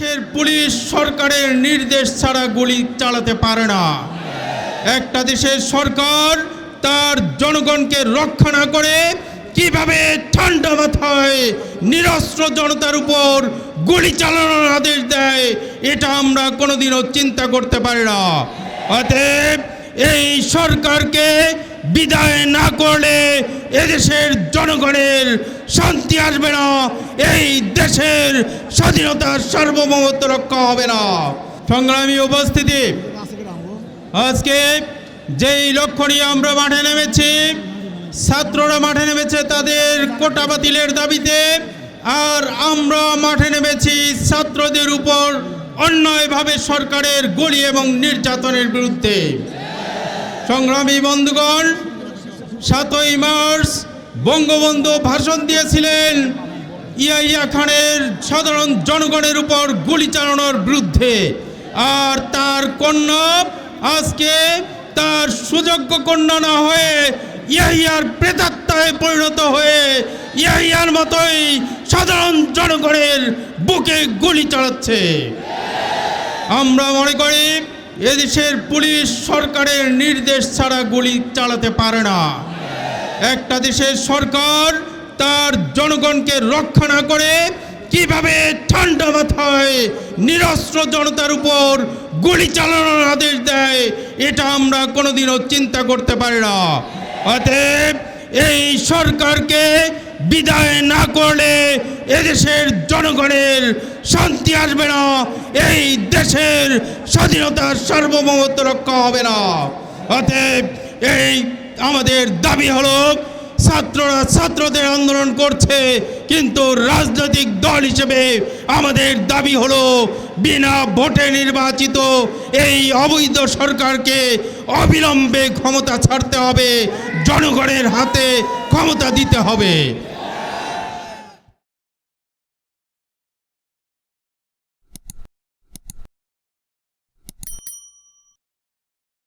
দেশের পুলিশ সরকারের নির্দেশ ছাড়া গুলি চালাতে পারে না। একটা দেশের সরকার তার জনগণকে রক্ষা না করে কীভাবে ঠান্ডা মাথায় নিরস্ত্র জনতার উপর গুলি চালানোর আদেশ দেয়, এটা আমরা কোনোদিনও চিন্তা করতে পারি না। অতএব এই সরকারকে বিদায় না করলে এদেশের জনগণের শান্তি আসবে না, এই দেশের স্বাধীনতার সার্বভৌমত্ব রক্ষা হবে না। সংগ্রামী উপস্থিতি, আজকে যেই লক্ষ্য নিয়ে আমরা মাঠে নেমেছি, ছাত্ররা মাঠে নেমেছে তাদের কোটা বাতিলের দাবিতে, আর আমরা মাঠে নেমেছি ছাত্রদের উপর অন্যায়ভাবে সরকারের গলি এবং নির্যাতনের বিরুদ্ধে। সংগ্রামী বন্ধুগণ, সাতই মার্চ বঙ্গবন্ধু ভাষণ দিয়েছিলেন ইয়াইয়া খানের সাধারণ জনগণের উপর গুলি চালানোর বিরুদ্ধে। আর তার কন্যা, আজকে তার সুযোগ্য কন্যা না হয়ে ইয়াহিয়ার প্রেতাত্মায় পরিণত হয়ে ইয়াহিয়ার মতোই সাধারণ জনগণের বুকে গুলি চালাচ্ছে। আমরা মনে করি এদেশের পুলিশ সরকারের নির্দেশ ছাড়া গুলি চালাতে পারে না। একটা দেশের সরকার তার জনগণকে রক্ষা না করে কীভাবে ঠান্ডা মাথায় নিরস্ত্র জনতার উপর গুলি চালানোর আদেশ দেয়, এটা আমরা কোনোদিনও চিন্তা করতে পারি না। অতএব এই সরকারকে বিদায় না করলে এদেশের জনগণের শান্তি আসবে না, এই দেশের স্বাধীনতার সার্বভৌমত্ব রক্ষা হবে না। অতএব এই আমাদের দাবি হলো ছাত্ররা ছাত্রদের আন্দোলন করছে, কিন্তু রাজনৈতিক দল হিসেবে আমাদের দাবি হলো, বিনা ভোটে নির্বাচিত এই অবৈধ সরকারকে অবিলম্বে ক্ষমতা ছাড়তে হবে, জনগণের হাতে ক্ষমতা দিতে হবে।